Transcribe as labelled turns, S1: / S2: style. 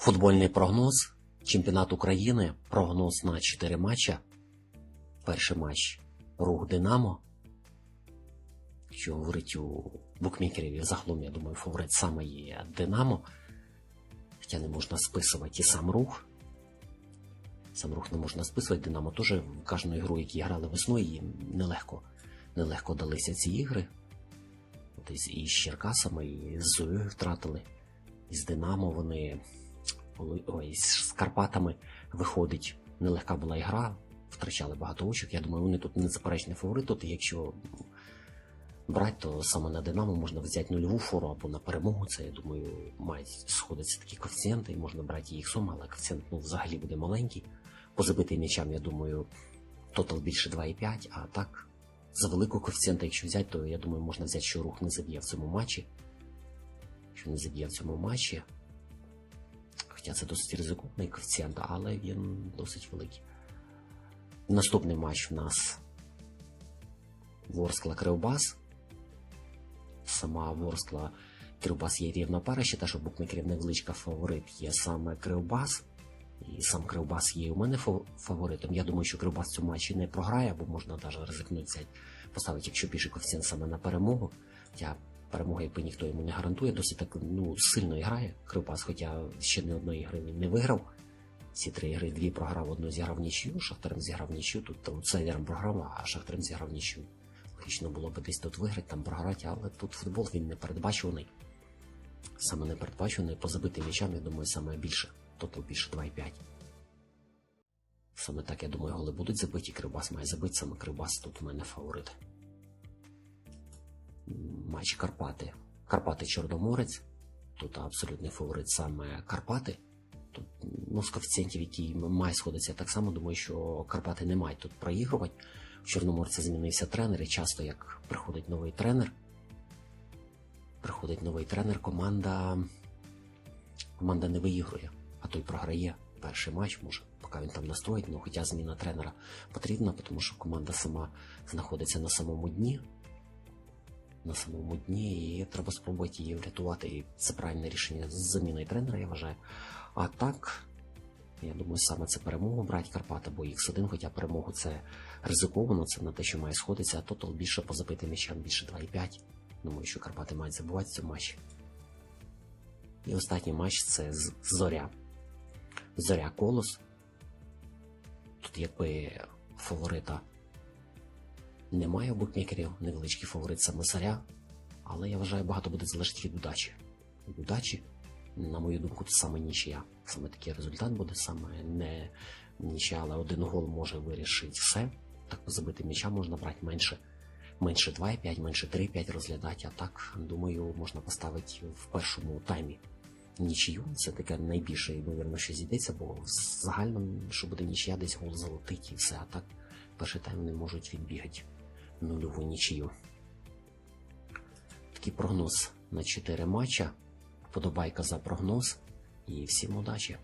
S1: Футбольний прогноз. Чемпіонат України. Прогноз на 4 матча. Перший матч Рух Динамо. Що говорить у букмекерів загалом, я думаю, фаворит саме є Динамо. Хоча не можна списувати і сам рух. Сам рух не можна списувати. Динамо теж в кожну ігру, які грали весною, їм нелегко, нелегко далися ці ігри. От і з Черкасами, і з Зою втратили. І з Динамо вони ой, з Карпатами виходить. Нелегка була ігра, втрачали багато очок. Я думаю, вони тут незаперечний фаворит. Тут, якщо брати, то саме на Динамо можна взяти нульову фору або на перемогу. Це, я думаю, мають сходитися такі коефіцієнти, і можна брати їх суму, але коефіцієнт ну, взагалі буде маленький. По забитим м'ячам, я думаю, тотал більше 2,5, а так, за великого коефіцієнта, якщо взяти, то я думаю, можна взяти, що рух не заб'є в цьому матчі. Що не заб'є в цьому матчі. Хоча це досить ризикований коефіцієнт, але він досить великий. Наступний матч в нас Ворскла Кривбас. Сама Ворскла Кривбас є рівна пара, ще те, що букмекерів невеличка фаворит є саме Кривбас. І сам Кривбас є у мене фаворитом. Я думаю, що Кривбас цьому матчі не програє, або можна навіть ризикнути поставити, якщо більше коефіцієнт саме на перемогу. Хоча перемоги якби ніхто йому не гарантує, досить так ну, сильно грає Кривбас, хоча ще не одної гри він не виграв. Ці три ігри дві програв, одну зіграв нічию, Шахтарем зіграв нічию, тут аутсайдером програв, а Шахтарем зіграв нічию. Логічно було би десь тут виграти, там програти, але тут футбол він не передбачуваний. Саме не передбачуваний по забитим м'ячам, я думаю, саме більше. Тотал більше 2,5. Саме так, я думаю, голи будуть забиті. Кривбас має забити, саме Кривбас тут у мене фаворит. Матч Карпати. Карпати Чорноморець. Тут абсолютний фаворит саме Карпати. Тут ну, з коефіцієнтів, які має сходитися, так само думаю, що Карпати не мають тут проігрувати. У Чорноморця змінився тренер, і часто як приходить новий тренер. Приходить новий тренер, команда, команда не виігрує, а той програє перший матч, може, поки він там настроїть, ну хоча зміна тренера потрібна, тому що команда сама знаходиться на самому дні. На самому дні, і треба спробувати її врятувати. І це правильне рішення з заміною тренера, я вважаю. А так, я думаю, саме це перемогу брати Карпата, бо X1, хоча перемогу це ризиковано, це на те, що має сходитися, а тотал більше по забитим м'ячам, більше 2,5. Думаю, що Карпати мають забувати цьому матчі. І останній матч це Зоря. Зоря Колос. Тут якби фаворита немає у букмекерів, невеличкий фаворит саме Зоря. Але я вважаю, багато буде залежати від удачі. Удачі, на мою думку, це саме нічия. Саме такий результат буде, саме не нічия, але один гол може вирішити все. Так по забитим м'ячам можна брати менше менше 2,5, менше 3,5 розглядати, а так, думаю, можна поставити в першому таймі нічию. Це таке найбільше, ймовірно, що зійдеться, бо в загальному, що буде нічия, десь гол золотить і все, а так перший тайм не можуть відбігати нульову нічию. Такий прогноз на 4 матча. Вподобайка за прогноз і всім удачі!